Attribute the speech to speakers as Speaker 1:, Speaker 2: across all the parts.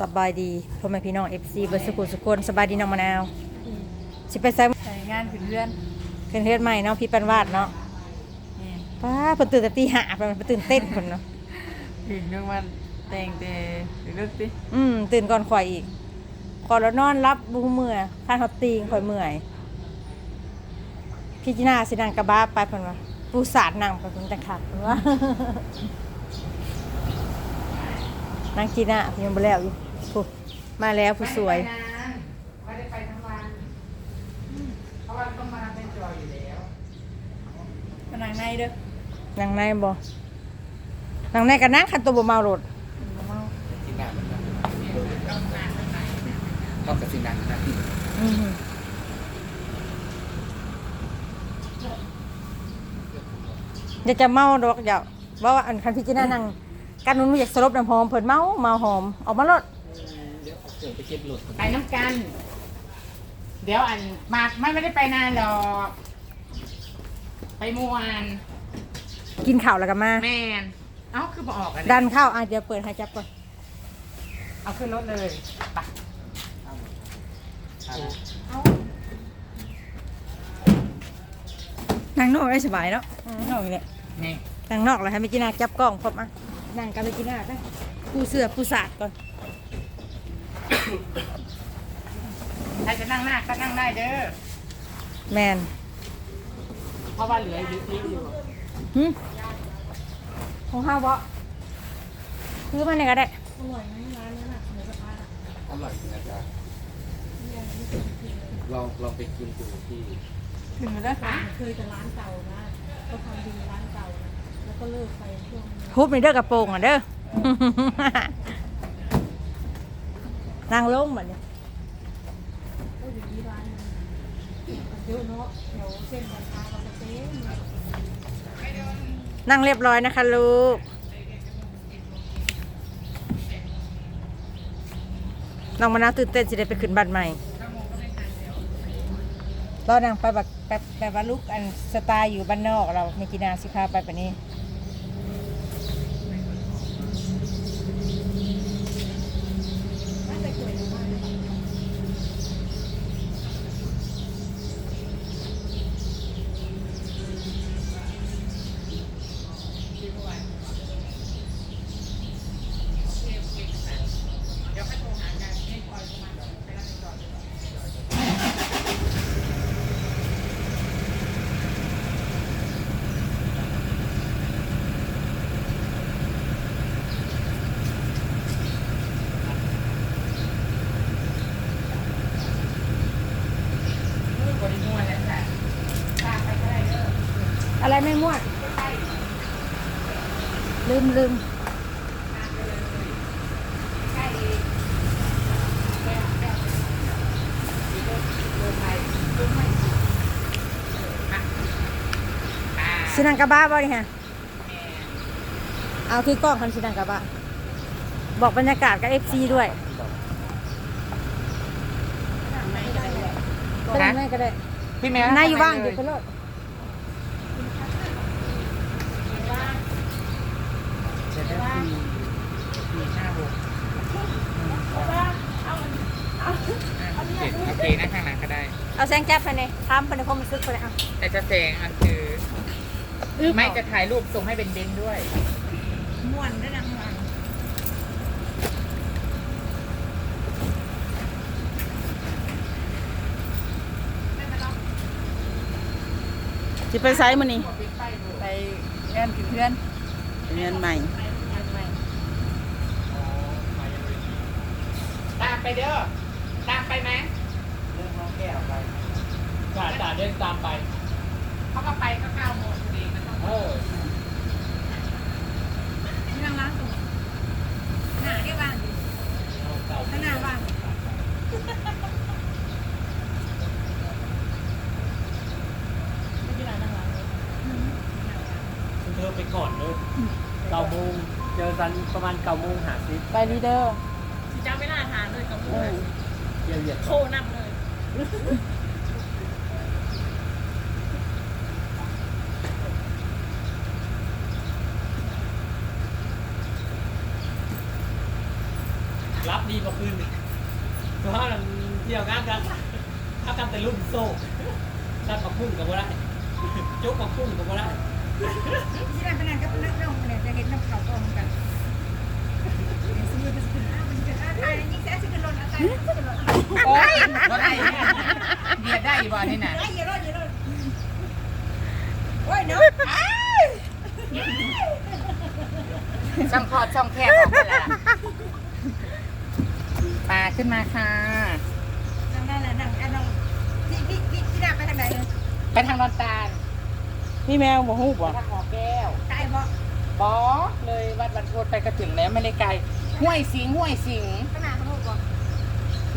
Speaker 1: สบายดีพ่อแม่พี่น้อง FC เบิร์สกุลสุคนสบายดีน้องมะนาวสิไปใส่
Speaker 2: ใส่งานขึ้นเรือน
Speaker 1: ขึ้นเฮ็ดใหม่เนาะพี่ปันวาดเนาะ
Speaker 2: นี่
Speaker 1: ป้าเพิ่นตื่นแต่ตีห้าเพิ่นตื่นเต้นเพิ่นเนาะ
Speaker 2: ถึงเรื่องวันแต่งแต่หรือเลิกสิ
Speaker 1: อืมตื่นก่อนข่อยอีกขอยแล้วนอนรับบุเมื่อยข้างเขาตีงข่อยเมื่อยพี่จีน่าสินังกระบ้าไปเพิ่นว่าปูสาดนั่งไปเพิ่นจังคักเพิ่นว่านางจีน่าเพิ่นยังบ่แล้วอยู่ผู้ มาแล้วผู้สวย
Speaker 2: ไม่ได้ไปทั้งวันเพราะว่าต้องมาเป็นจอยอยู่แล้วมานั่งในเด้อ
Speaker 1: นางในบ่นางในก็นั่งคันตัวบ่เมารถ
Speaker 3: สินามันเข้ากับสินานะ
Speaker 1: อือหืออย่าจะเมาดอกอย่าว่าว่าอันคันพี่จีน่านั่งกันนู้นอยากสลบน้ำหอมเพิ่นเมาเมาหอมออกมารถ
Speaker 3: เดี๋ยว เดี๋ยวไปเก็บหลุด
Speaker 2: ไปน้ำกัน เดี๋ยวอันมากไม่ไม่ได้ไปนานหรอก ไปเมื่อวาน
Speaker 1: กินข้าวแล้วก็มา
Speaker 2: แมนเอ้า คือบอกออกอัน
Speaker 1: ดั
Speaker 2: นี้
Speaker 1: นข้าวอะเดี๋ยวเปิดให้จับก่อน
Speaker 2: เอาขึ้นรถเลยไป
Speaker 1: นั่งนอกได้สบายเนาะนั่งนอกนี่แหละ
Speaker 2: นี่
Speaker 1: นั่งนอกเลยให้พี่จีน่าจับกล้องพร้อมอะนั่งกับพี่จีน่าได้ปูเสือปูสาดก่อน
Speaker 2: ใครจะนั่งหน้าก็นั่งได้เด้อ
Speaker 1: แมน
Speaker 2: เพราะว่าเหลือเยอะๆอยู่
Speaker 1: หึของข้าวบ่ซื้อมาเนี่ยก็ได้
Speaker 3: อร่อยนะจ๊ะลองลองไปกินดูที่
Speaker 2: ถึงแล้วค่ะ
Speaker 4: เคยแต่ร้านเก่านะก็ทำดีร้านเก่านะแล้วก็เลิกไปช่วงนี้
Speaker 1: ทุบในเด้อกระโปรงอะเด้อ นั่งลงแบบนี้
Speaker 4: ก็อยู่ที่ร้านนึงเยอะเนาะแถวเส้นบางพาบางเต้น
Speaker 1: นั่งเรียบร้อยนะคะลูก น้องมะนาวตื่นเต้นสิได้ไปขึ้นบ้านใหม่รอนางไปแบบแบบแบบว่าลูกอันสไตล์อยู่บ้านนอกเราไม่กินนาสิพาไปแบบนี้
Speaker 2: บริมวนแล้วจ้ะตามไปก็ได้เด้อ
Speaker 1: อะไรไม่มวด ลืมลืม
Speaker 2: ใช่เองแก้วแก้วมีรถเดินไปรถไม่ถูกอะ อ่า
Speaker 1: สินังกระบ้าบ่นี่ฮะ
Speaker 2: แม่
Speaker 1: เอาคือกล้องคันสินังกระบ้าบอกบรรยากาศกับเอฟซีด้วยไปทางไหนก็ได้
Speaker 2: พี่แมว
Speaker 1: นายอยู่บ้างเดี๋ ยวไปโลด
Speaker 2: เจ็ดห้าสี่ห้าหกเจ็ดโอเคนะข้างหลังก็ได้
Speaker 1: เอาแซงแจ๊บไปเลยทำไปในความรู้สึกไปเลยอะ
Speaker 2: แต่จะแสงอันคือ ไม่จะถ่ายรูปส่งให้เป็นเบนซ์ด้วย
Speaker 4: ม่วนได้ดังวัน
Speaker 5: จะไปไซส์มันนี่
Speaker 2: ไปเงินกินเพื่อน
Speaker 5: เงินใหม่
Speaker 2: ตาม ไปเด้อ ตามไปไหม
Speaker 3: จ่าจ่าเดินตามไป
Speaker 2: เขาก็ไปก็เก้าโมงพอดีมันต้อง
Speaker 3: เออ
Speaker 4: นั่งร้านตรงหน้าได้บ้างข้างหน้าบ้าง
Speaker 6: คุณเธอไปก่อนเลยเก้าโมงเจอกันประมาณเก้าโมงหาซิป
Speaker 1: ไปลีเดอร์
Speaker 4: สิ จำไม่น่าทานเลยกับมือ
Speaker 6: เยี่ยมเยี่ยม
Speaker 4: โคนับเลย
Speaker 1: ท
Speaker 6: รับดีกว่าคืนเพราะว่าเที่ยวงานกันถ้ากันแต่รุ่นโซ่ตัดมาพุ่งกับว่าได้จกมาพุ่งกับว่าได้
Speaker 4: ที่นั่นเป็นนั่นก็เป็นนั่งน้องเนี่ยจะเห็นน้ำเขากองกันเดี๋ยวซื้อไปซื้อ อ้าวมันจะอ้าวตายยิ่งแซ่ซื้อกันรถอะไรซื้อกันรถ
Speaker 2: โอ้ยบ่ได้เนี่ยเบียดได้บ่นี่น่ะ
Speaker 4: ไอ้เยอะรถเยอะรถโอ้ยเนาะ
Speaker 2: ช่องพอดช่องแคบออกไปละปลาขึ้นมาค่ะ
Speaker 4: นั่งได้แล้วนั่งกันน้องพี่พี่พี่พี่ดาไปทางไหน
Speaker 2: ไปทางดอนตาล
Speaker 5: พี่แมวบ่ฮู้
Speaker 2: ไป
Speaker 5: บ่
Speaker 2: ทางหอแก้ว
Speaker 4: ตายบ่
Speaker 2: บอเลยวัดบันโพดไปกระถึงแล้วไม่ได้ไกล ห้วยสิงห้วยสิง
Speaker 4: ขนาดเขาบอก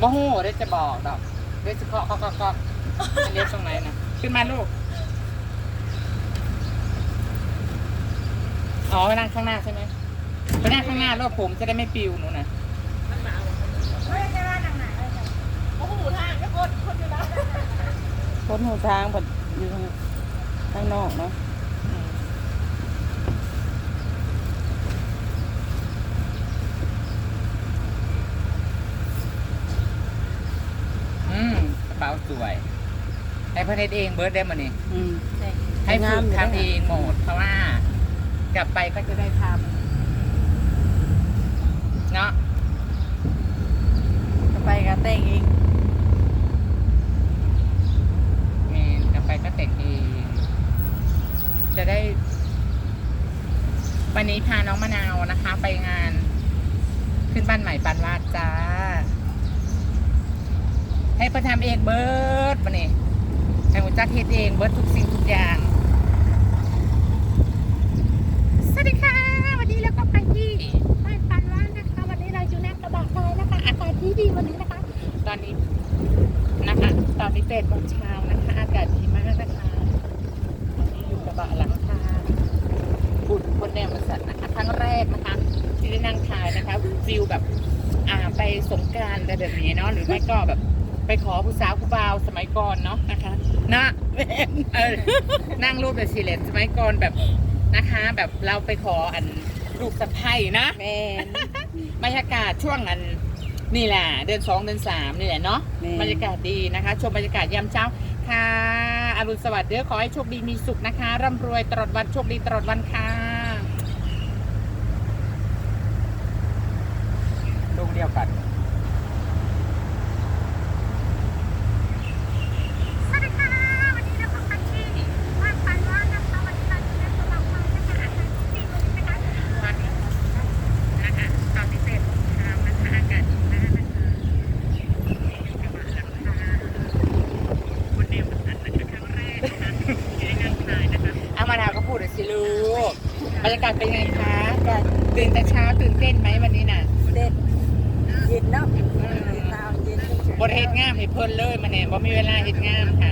Speaker 2: บ่ฮู้เดี๋ยวจะบอกดอกเดี๋ยวจะเคาะเคาะเคาะเคาะจะเลี้ยวตรงไหนนะขึ้นมาลูกอ๋อไปนั่งข้างหน้าใช่ไหมไปนั่งข้างหน้าแล้วผมจะได้ไม่ปิวหนูนะ
Speaker 4: เฮ้ยจะว่าทางไหนโอ้โหทางก็คนคนอยู่แล้ว
Speaker 5: คนหูทางเพิ่นอยู่ทางข้างนอกเนาะ
Speaker 2: อืมกระเป๋าสวยให้ เพื่อนเฮ็ดเองเบิร์ดได้มานี่
Speaker 5: อืม
Speaker 2: ให้ฝึก
Speaker 5: งาม
Speaker 2: ทำ
Speaker 5: อยู่
Speaker 2: เองหมดเพราะว่ากลับไปก็จะได้ทำเนาะ
Speaker 1: ก็ไปก็แต่งเอง
Speaker 2: เมนกลับไปก็แต่งเองจะได้ วันนี้พาน้องมะนาวนะคะ ไปงาน ขึ้นบ้านใหม่ปันวาดจ้า ให้ประทำเองเบิร์ดมานี่ ให้หัวจักเฮ็ดเองเบิร์ดทุกสิ่งทุกอย่าง สวัสดีค่ะ วันนี้เราก็ไปที่บ้านปันวาดนะคะ วันนี้เราอยู่หน้ากระบะทรายนะคะ อากาศดีดีวันนี้นะคะ ตอนนี้นะคะ ตอนนี้เป็นโมงเช้านะคะ อากาศดีมากนะคะตอนนี้อยู่กระบะหลังคาบุญคนแนวมาสัตว์นะคะครั้งแรกนะคะ ที่ได้นั่งถ่ายนะคะฟิลแบบอ่าไปสงการอะไรแบบนี้เนาะหรือไม่ก็แบบไปขอผู้สาวผู้บ่าวสมัยก่อนเนาะ เออนั่งรูปแบบสีเลนสมัยก่อนแบบนะคะ แบบเราไปขออันลูกสะใภ้นะ
Speaker 1: แม่น
Speaker 2: บรรยากาศช่วงนั้นนี่แหละเดือนสองเดือนสามนี่แหละเนาะ
Speaker 5: แม่
Speaker 2: บรรยากาศดีนะคะ ชมบรรยากาศยามเช้าค่ะอรุณสวัสดิ์เด้อขอให้โชคดีมีสุขนะคะร่ำรวยตลอดวันโชคดีตลอดวันค่ะลูกเดียวกัน
Speaker 4: สวัสดีค่ะ วันนี้เราไปที่บ้านปันว่านะคะวันนี้เราอยู่ในกระบะทรายนะคะอากาศดีวันนี้นะคะ
Speaker 2: วันนี้นะคะตอนพิเศษโมงเช้านะคะอากาศดีมากนะคะกระบะหลังคาคนเดียวกันนะคะครั้งแรกนะคะที่ได้นั่งถ่ายนะคะเอามาดาวก็พูดหน่อยสิลูกบรรยากาศเป็นไงคะ
Speaker 1: ก็
Speaker 2: ตื่นแต่เช้าตื่นเต้นไหมวันนี้น่ะ
Speaker 1: เด็ดเย็นเนาะเย็นหนาวเย็น
Speaker 2: บทเฮ็ดงามให้เพิ่นเลยมาเนี่ยบ่มีเวลาเฮ็ดงามค่ะ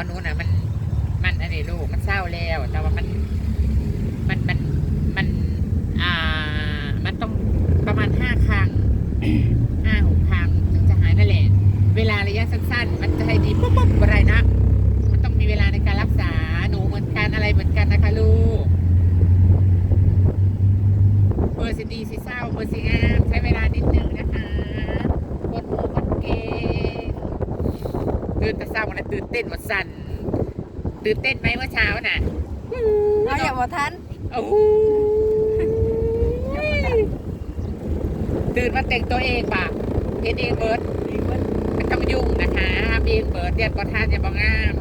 Speaker 1: หัวหนูน่ะ
Speaker 2: มัน มันอันนี้ลู
Speaker 4: ก
Speaker 2: มันเศร้าแล้ว แต่ว่ามันมันมัน อ่า มันต้องประมาณห้าครั้ง ห้าหกครั้งถึงจะหายนั่นแหละ เวลาระยะสั้นๆ มันจะให้ดีปุ๊บปุ๊บอะไรนะ มันต้องมีเวลาในการรักษาหนูเหมือนกันอะไรเหมือนกันนะคะลูกเบอร์สิดีสิเศร้าเบอร์สิงามใช้เวลานิดนึงนะคะกดหูกดเกงตื่นแต่เศร้าวั นตื่นเต้นหมดสั่นตื่นเต้นไหมเมื่อเช้าน่ะ
Speaker 4: เราอยากบอกท่าน
Speaker 2: โอ้โหตื่นมาแต่งตัวเองป่ะเฮ็ดเองเบิร์ดไม่ต้องยุ่งนะคะทำเองเบิร์ดเรียนประทานอย่าบองงาม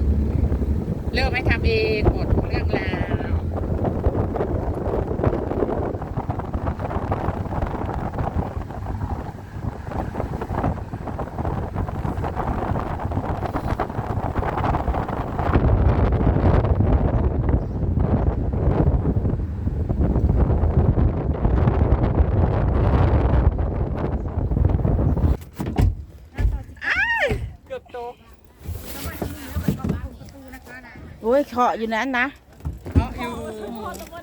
Speaker 2: เริ่มให้ทำเองหมดเรื่องราวเกือบโตก
Speaker 5: โอ้ยเคาะอยู่นั้นนะ
Speaker 2: เพราะอยู่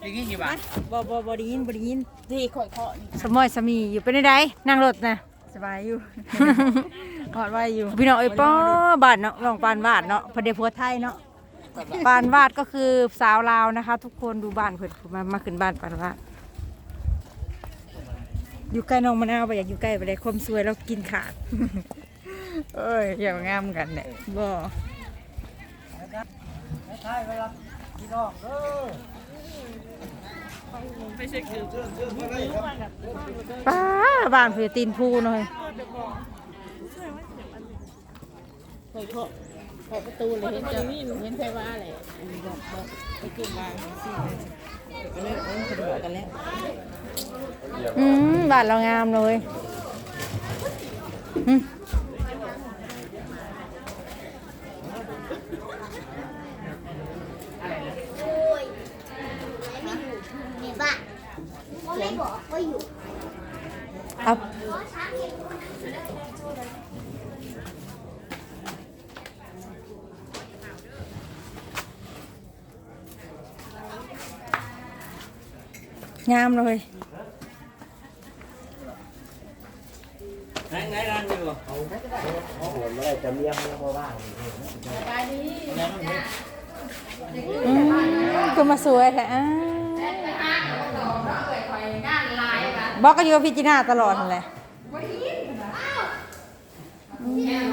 Speaker 2: อย่างนี้อยู่บ้าน
Speaker 1: บ่บ่บ่ได้ยินบ่ได้ยิน
Speaker 5: ที่ข่อยเคาะนี่
Speaker 1: สมอยสมีอยู่เป็นไดนั่งรถนะ
Speaker 4: สบายอยู่
Speaker 1: หอดไว้อยู่ พี่น้องเอ้ยป้อบ้านเนาะน้องปานวาดเนาะเพอเดพัวไทยเนาะปานวาดก็คือสาวลาวนะคะ ทุกคนดูบ้านเพิ่นมามาขึ้นบ้านปานวาดอยู่ใกล้น้องมะนาวไปอยากอยู่ใกล้ไปเลยความสวยแล้วกินขาด เอ้ยอย่างงามกันเนี่ยบ่ ป้าบ้านเพื่อตีนพูหน่อย
Speaker 5: ข่อยเคาะเคาะประตูเลยเห็นจะเห็นไฟว่าอะไรบอกบอกไปก็บวาสิก็เลยเออสะดวกันแล้ว
Speaker 1: อืมบ้านเรางามเลยอืม
Speaker 7: ในบ้านก็ไม่บอกว่าอยู่
Speaker 1: เอา งามเลย
Speaker 3: ไหนไหนร้านอยู่เอาเอาหัวเมื่อไรจะเลี้ยงเลี้ยงว่าง
Speaker 1: อืมคือมาสวยแท้อ่าบอกก็อยู่กับพี่จีน่าตลอดนั่นแหละอืม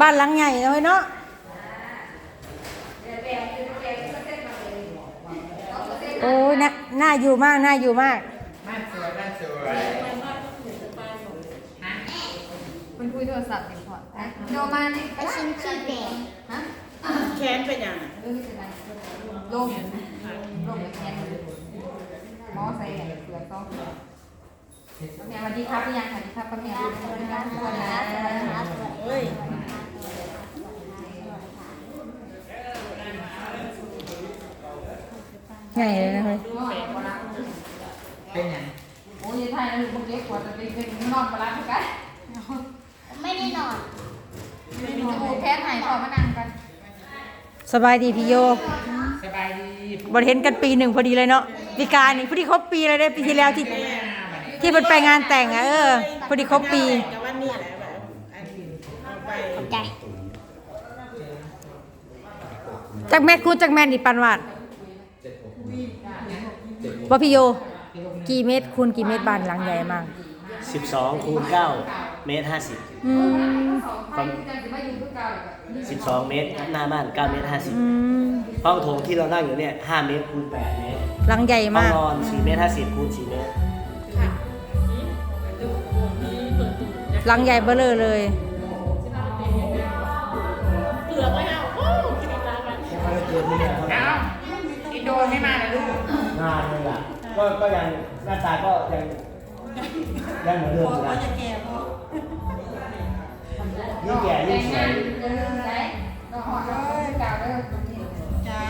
Speaker 1: บ้านหลังใหญ่เลยเนาะ อ้ยน่าน่าอยู่มากน่าอยู่มาก
Speaker 7: ไอชิมชื่อแดง
Speaker 1: แข
Speaker 5: เป็นยัง
Speaker 4: เออเป็นไรลงลงแทนหมอใส่เปลือกต้องแม่สวัสดีครับพี่ยังสวัสดีครับป้าแม่สวัสดีครับทุกคนนะ
Speaker 5: เฮ้ย
Speaker 1: ไงเลยนะเฮ้ย
Speaker 3: เป็นยัง
Speaker 4: โอ้ยไทยนะลูกเมื่อกี้ปวดจะเป็นเป็นนอนปลากัน
Speaker 7: ไม่ได้นอน
Speaker 4: จมูกแพ้หายขอมานั่งกัน
Speaker 1: สบายดีพี่โย
Speaker 3: สบายดี
Speaker 1: บริเห็นกันปีหนึ่งพอดีเลยเนาะปีการนี่พอดีครบปีเลยได้ปีที่แล้วที่ที่เพิ่นไปงานแต่งอะเออพอดีครบปี
Speaker 5: กับวันนี้แหละแบบอันนี้เอาไป
Speaker 7: ใจ
Speaker 1: จากแมทคูณจากแมทนี่ปันวาด ว่าพี่โย กี่เมตรคูณกี่เมตรบานหลังใหญ่มาก
Speaker 3: สิบสองคูณเก้าเมตรห้าสิบ
Speaker 1: อืม
Speaker 3: ความสิบสองเมตรหน้าบ้านเก้าเมตรห้าสิบ
Speaker 1: อืม
Speaker 3: ห้องโถงที่เรานั่งอยู่เนี่ยห้าเมตรคูณแปดเมตร
Speaker 1: หลังใหญ่
Speaker 3: ห้อง
Speaker 1: มาก
Speaker 3: นอนสี่เมตรห้าสิบคูณสี่เมตร
Speaker 1: หลังใหญ่เบ้อเลยเลย
Speaker 5: เกือบไม่เอาโอ้กินอีกแล้วมัน
Speaker 2: อินโดไม่มาเลยลูก
Speaker 3: งานเลยล่ะ ก็ก็ยังหน้าตาก็ยังยังเหมือนเดิมอยู่นะยิ่งแก่ยิ่งสวย
Speaker 5: จ้า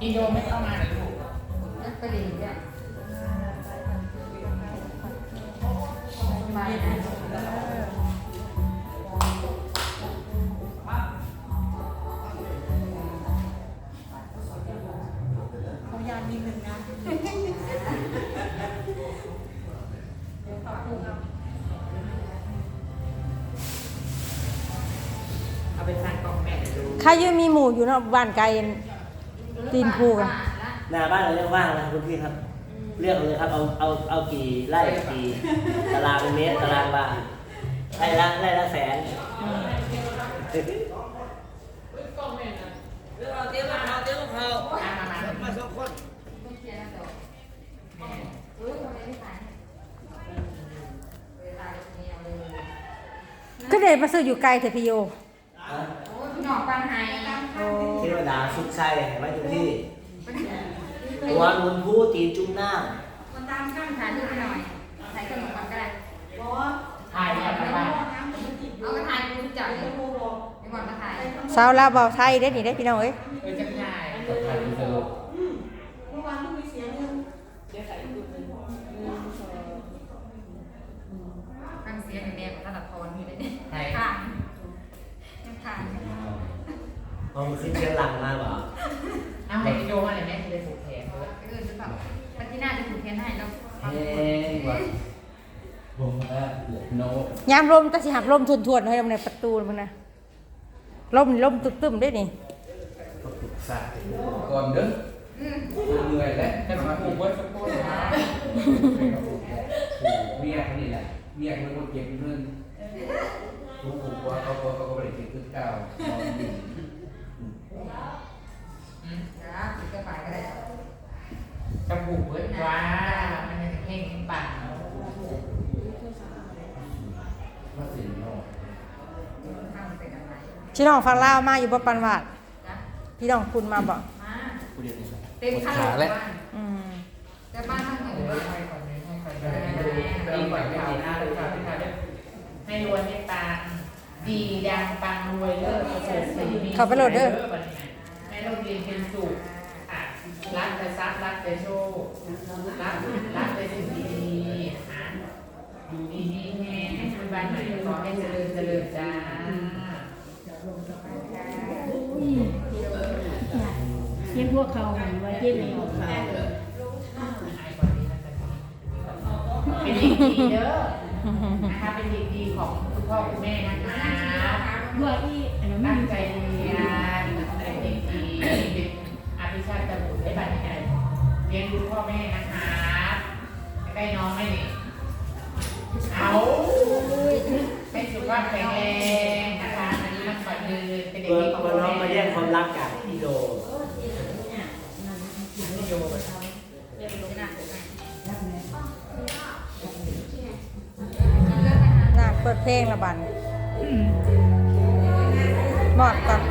Speaker 2: อินโดไม่เข้ามาเลยลูก
Speaker 5: เขา ยานนิดนึงนะ
Speaker 2: เอาไปทานกล่องแม่ดู
Speaker 1: ใครอยังมีหมู่อยู่เนาะบ้านไกลตีนคู่กัน
Speaker 3: หน้าบ้านเรายังว่างนะคุณพี่ครับเลือกเอาเลยครับเอาเอาเอากี่ไร่กี่ตารางเมตรตารางวาไร่ละไร่ละแสน
Speaker 1: ก็ เลยมาซื้ออยู่ไกลแต่พี่โย
Speaker 4: หนอกปันหาย
Speaker 3: เทวดาสุขชัยไว้ทุกที่ตัวนุนผู้ตีนจุ้มหน้า
Speaker 4: มันตามข้างถ่ายรูปไปหน่อยถ่ายขนมปังก็ได้
Speaker 2: ถ่ายเนี่ยไปบ้าน
Speaker 4: เอากระถ่ายกูจับเลยไม่ก่อนมาถ่าย
Speaker 1: สาวลาวเบาไทยได้นี่ได้พี่น้องเอ้ย
Speaker 2: เออจะถ่าย
Speaker 4: ฟังเสียงแม่ของธนาธรอยู่เลยเนี่ย
Speaker 2: ถ่าย
Speaker 4: ค่ะยังถ่าย
Speaker 3: เอาขึ้นเชียงหลังมาเหรอ
Speaker 2: เอาให้อินโดมาเลยแม่จะได้ผูกแขนด้วย
Speaker 4: ไปอื่นหรือเปล่าปัจจุบันจะถูกเทียนให้แล้ว
Speaker 3: เฮ้ยว่ะผมว่าโน
Speaker 1: ยามลมตะสิหักลมทวนๆให้ในประตูมันนะลมลมตึมๆได้นี่
Speaker 8: ก่อนเด้อเหนื่อยแล้ว
Speaker 2: จะมาผูกไว้สักคนนะ
Speaker 8: เมียคนนี้แหละเมียคนคนเก็บเงินรู้ผูกว่าเขาเขาเขาก็บริจาคคือเก่า
Speaker 4: จ้าติดกระป๋าก็ได้
Speaker 2: จะผูกไว้ว่ามันจะแห้งปั่น
Speaker 8: มาสิเนาะ
Speaker 4: ข้างเป็นอะไร
Speaker 1: พี่น้องฟังลาวมาอยู่บ่ปันวาด
Speaker 4: จ้ะ
Speaker 1: พี่น้องคุณมาบ่
Speaker 4: มาเต็มขั้นเลยบ้าน
Speaker 1: อืม
Speaker 4: แต่บ้านทั้งหมด
Speaker 2: ให้ก่อนเลยให้ก่อนเลยดีกว่าข่าวหน้าเลยค่ะพี่ค่ะให้รวยให้ปังดีดังปังรวยเลิศประเสริฐสีมีให้เราเรียนเป็นสุขอะรักแต่ทรัพย์รักแต่โชครักรักแต่สิ่งดีๆหาดูดีๆแน่ให้บ้านไหนขอให้เจริญเจริญจ้า
Speaker 5: เรียกพวกเขาหันไว้ที่ในของเขา
Speaker 2: เป็นเด็กดีเด้อนะคะเป็นเด็กดีของคุณพ่อคุณแม่นะคะ
Speaker 5: ด้วยที่
Speaker 2: ตั้งใจเรียนเป็นเด็กดีเป็นอภิชาติตบุตรได้บัตรไหนเรียนรู้พ่อแม่นะคะใกล้น้องไหมนี่เอาให้สุขภาพแข็งแรงนะคะอันนี้มันฝันเลยเป็นเด็กดีของ
Speaker 3: เพื่อ
Speaker 2: พ่
Speaker 3: มาแย่งความรักจากพี่โด
Speaker 2: โยน
Speaker 1: น่าเปิดเพลงละบันหมอดก่อน